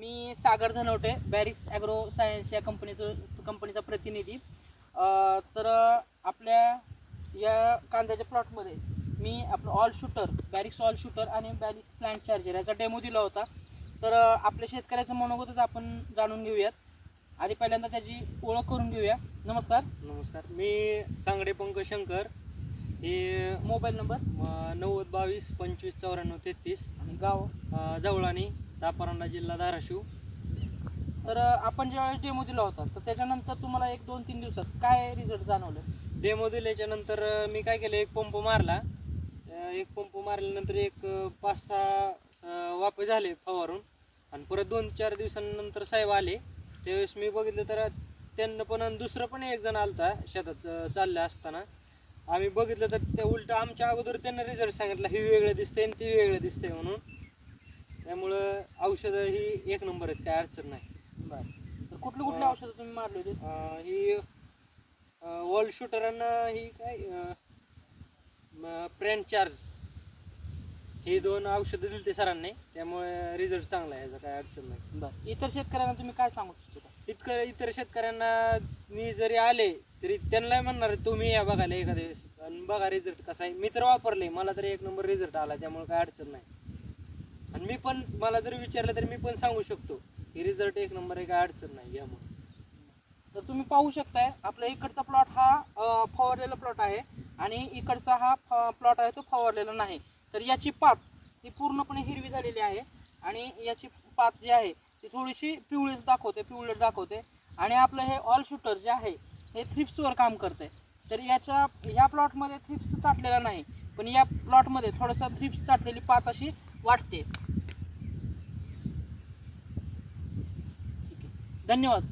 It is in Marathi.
मी Sagar Dhanwate Barrix agro science या कंपनीचं कंपनीचा प्रतिनिधी. तर आपल्या या कांद्याच्या प्लॉटमध्ये मी आपलं all shooter Barrix all shooter आणि बॅरिक्स प्लांट चार्जर याचा डेमो दिला होता. तर आपल्या शेतकऱ्याचं मनोगतच आपण जाणून घेऊयात. आधी पहिल्यांदा त्याची ओळख करून घेऊया. नमस्कार. नमस्कार. मी सांगडे पंकज शंकर हे मोबाईल नंबर नव्वद बावीस पंचवीस चौऱ्याण्णव तेहतीस आणि गाव? जवळाणी दापरांडा जिल्हा धाराशिव. तर आपण ज्यावेळेस डेमो दिला होता तर त्याच्यानंतर तुम्हाला एक दोन तीन दिवसात काय रिझल्ट जाणवलं? डेमो दिल्याच्या नंतर मी काय केलं एक पंप मारला. एक पंप मारल्यानंतर एक पाच सहा वाफे झाले फवारून. आणि परत दोन चार दिवसांनंतर साहेब आले. त्यावेळेस मी बघितलं तर त्यांना पण आणि दुसरं पण एक जण आलता शेतात अ, चाललं असताना. आम्ही बघितलं तर ते उलट आमच्या अगोदर त्यांना रिझल्ट सांगितला ही वेगळं दिसतंय आणि ती वेगळं दिसतंय म्हणून. त्यामुळं औषधं ही एक नंबर आहेत काय अडचण नाही. बरं. तर कुठली कुठली औषधं तुम्ही मारली होती? ही वॉल शूटरांना ही काय प्रेंट चार्ज ही दोन औषधं दिली ते सरांनी त्यामुळे रिझल्ट चांगला आहे याचा काय अडचण नाही. बरं. इतर शेतकऱ्यांना तुम्ही काय सांगू इच्छिता? इतकं इतर शेतकऱ्यांना मी जरी आले तरी त्यांना म्हणणार तुम्ही या बघायला एखाद्या वेळेस आणि बघा रिझल्ट कसा आहे. मी तर वापरले मला तरी एक नंबर रिझल्ट आला त्यामुळे काय अडचण नाही. आणि मी पण मला जरी विचारलं तरी मी पण सांगू शकतो की रिझल्ट एक नंबर आहे काय अडचण नाही यामुळे तर तुम्ही पाहू शकताय आपल्या इकडचा प्लॉट हा फवारलेला प्लॉट आहे. आणि इकडचा हा प्लॉट आहे तो फवारलेला नाही. तर याची पात ही पूर्णपणे हिरवी झालेली आहे आणि याची पात जी आहे ती थोडीशी पिवळीच दाखवते पिवळट दाखवते. आणि आपलं हे ऑल शूटर जे आहे हे थ्रिप्सवर काम करते तर याच्या या प्लॉटमध्ये थ्रिप्स चाटलेला नाही पण या प्लॉटमध्ये थोडंसं थ्रिप्स चाटलेली पात अशी वाटते. धन्यवाद.